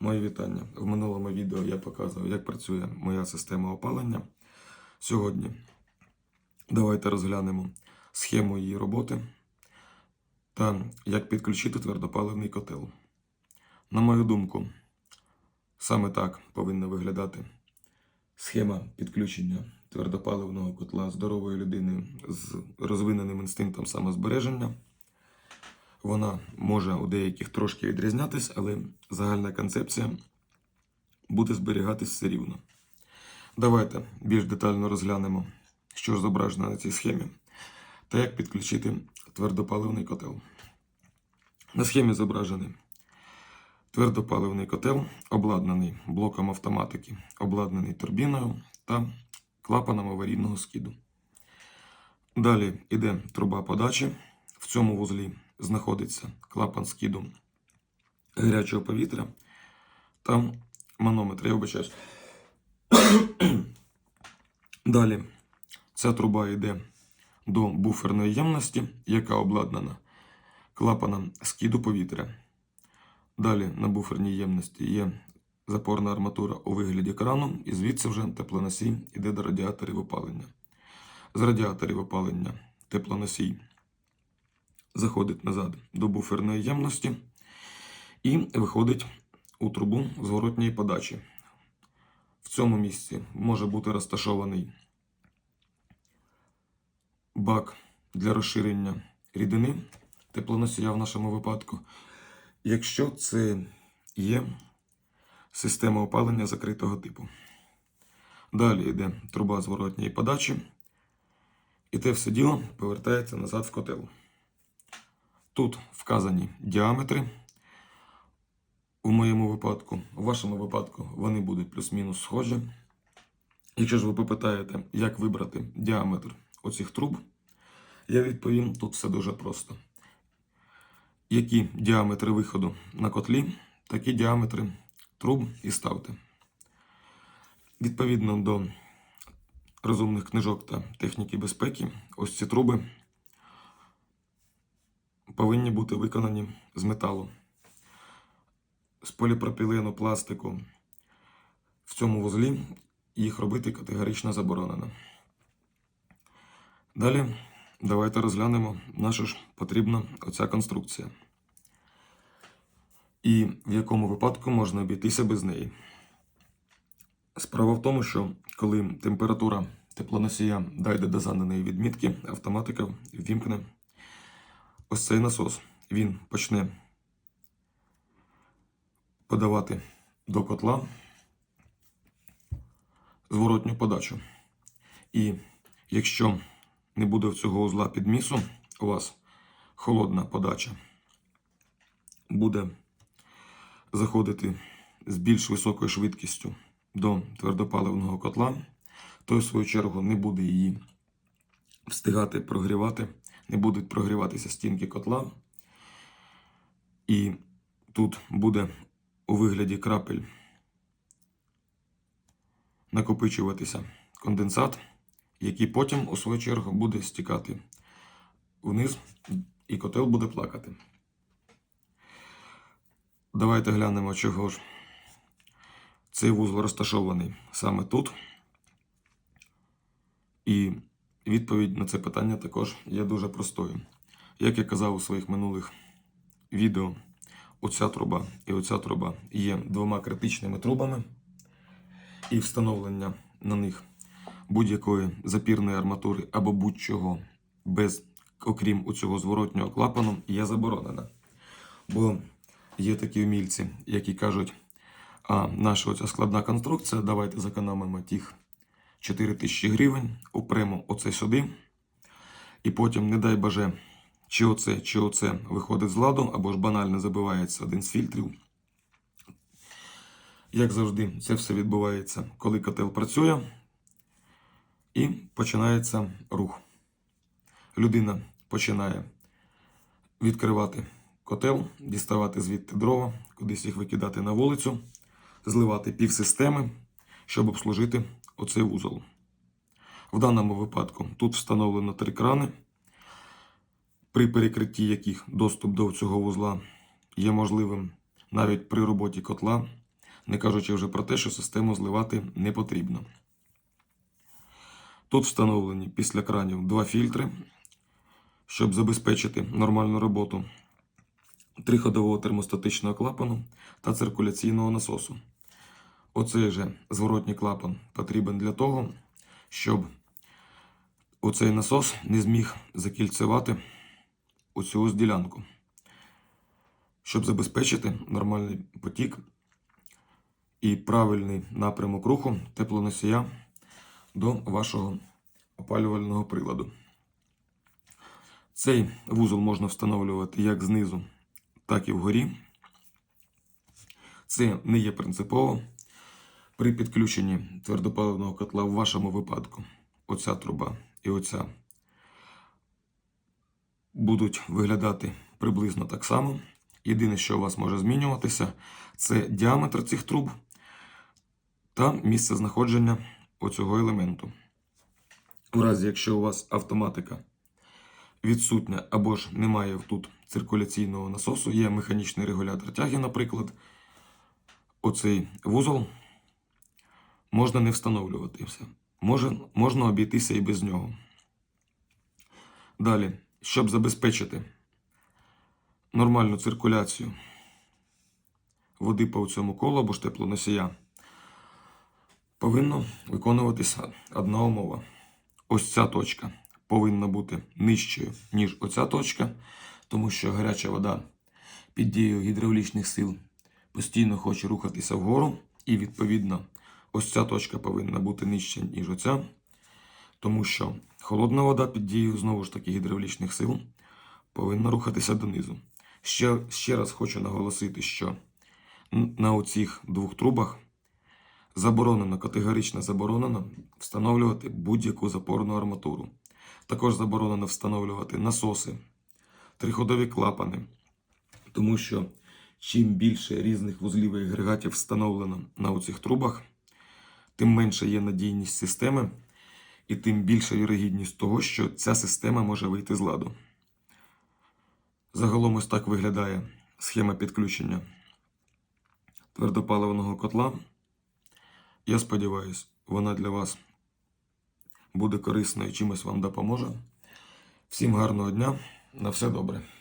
Мої вітання. В минулому відео я показував, як працює моя система опалення. Сьогодні давайте розглянемо схему її роботи та як підключити твердопаливний котел. На мою думку, саме так повинна виглядати схема підключення твердопаливного котла здорової людини з розвиненим інстинктом самозбереження. Вона може у деяких трошки відрізнятись, але загальна концепція буде зберігатись все рівно. Давайте більш детально розглянемо, що ж зображено на цій схемі, та як підключити твердопаливний котел. На схемі зображений твердопаливний котел, обладнаний блоком автоматики, обладнаний турбіною та клапаном аварійного скиду. Далі йде труба подачі. В цьому вузлі знаходиться клапан скиду гарячого повітря та манометр. Я вибачаюсь. Далі ця труба йде до буферної ємності, яка обладнана клапаном скиду повітря. Далі на буферній ємності є запорна арматура у вигляді крану, і звідси вже теплоносій йде до радіаторів опалення. З радіаторів опалення теплоносій заходить назад до буферної ємності і виходить у трубу зворотньої подачі. В цьому місці може бути розташований бак для розширення рідини теплоносія в нашому випадку. Якщо це є система опалення закритого типу. Далі йде труба зворотньої подачі, і те все діло повертається назад в котел. Тут вказані діаметри. У моєму випадку, у вашому випадку, вони будуть плюс-мінус схожі. Якщо ж ви попитаєте, як вибрати діаметр оцих труб, я відповім: тут все дуже просто. Які діаметри виходу на котлі, такі діаметри труб і ставте. Відповідно до розумних книжок та техніки безпеки, ось ці труби повинні бути виконані з металу, з поліпропілену, пластику. В цьому вузлі їх робити категорично заборонено. Далі давайте розглянемо, на що ж потрібна оця конструкція. І в якому випадку можна обійтися без неї. Справа в тому, що коли температура теплоносія дійде до заданої відмітки, автоматика ввімкне ось цей насос. Він почне подавати до котла зворотню подачу. І якщо не буде в цього узла підмісу, у вас холодна подача буде заходити з більш високою швидкістю до твердопаливного котла, той, в свою чергу, не буде її встигати прогрівати, не будуть прогріватися стінки котла. І тут буде у вигляді крапель накопичуватися конденсат, який потім, у свою чергу, буде стікати вниз, і котел буде плакати. Давайте глянемо, чого ж цей вузол розташований саме тут. І відповідь на це питання також є дуже простою. Як я казав у своїх минулих відео, оця труба і оця труба є двома критичними трубами, і встановлення на них будь-якої запірної арматури або будь-чого без, окрім цього зворотнього клапану, є заборонена. Бо є такі вмільці, які кажуть, а наша оця складна конструкція, давайте зекономимо тих 4 тисячі гривень, упремо оце сюди, і потім, не дай боже, чи оце, чи оце виходить з ладу, або ж банально забивається один з фільтрів. Як завжди, це все відбувається, коли котел працює, і починається рух. Людина починає відкривати котел, діставати звідти дрова, кудись їх викидати на вулицю, зливати півсистеми, щоб обслужити оцей вузол. В даному випадку тут встановлено три крани, при перекритті яких доступ до цього вузла є можливим навіть при роботі котла. не кажучи вже про те, що систему зливати не потрібно. Тут встановлені після кранів два фільтри, щоб забезпечити нормальну роботу триходового термостатичного клапану та циркуляційного насосу. Оцей же зворотній клапан потрібен для того, щоб оцей насос не зміг закільцювати оцю ось ділянку, щоб забезпечити нормальний потік і правильний напрямок руху теплоносія до вашого опалювального приладу. Цей вузол можна встановлювати як знизу, так і вгорі. Це не є принципово. При підключенні твердопаливного котла в вашому випадку оця труба і оця будуть виглядати приблизно так само. Єдине, що у вас може змінюватися, це діаметр цих труб та місце знаходження оцього елементу. У разі, якщо у вас автоматика відсутня або ж немає тут циркуляційного насосу, є механічний регулятор тяги, наприклад, оцей вузол можна не встановлювати все. Може, можна обійтися і без нього. Далі, щоб забезпечити нормальну циркуляцію води по цьому колу або ж теплоносія, повинна виконуватися одна умова. Ось ця точка повинна бути нижчою, ніж оця точка, тому що гаряча вода під дією гідравлічних сил постійно хоче рухатися вгору, і відповідно ось ця точка повинна бути нижча, ніж оця, тому що холодна вода під дією знову ж таки гідравлічних сил повинна рухатися донизу. Ще, ще раз хочу наголосити, що на оцих двох трубах заборонено, категорично заборонено встановлювати будь-яку запорну арматуру. Також заборонено встановлювати насоси, триходові клапани, тому що чим більше різних вузлів і агрегатів встановлено на оцих трубах, тим менше є надійність системи і тим більша вірогідність того, що ця система може вийти з ладу. Загалом ось так виглядає схема підключення твердопаливного котла. Я сподіваюся, вона для вас буде корисною чимось вам допоможе. Всім гарного дня, на все добре.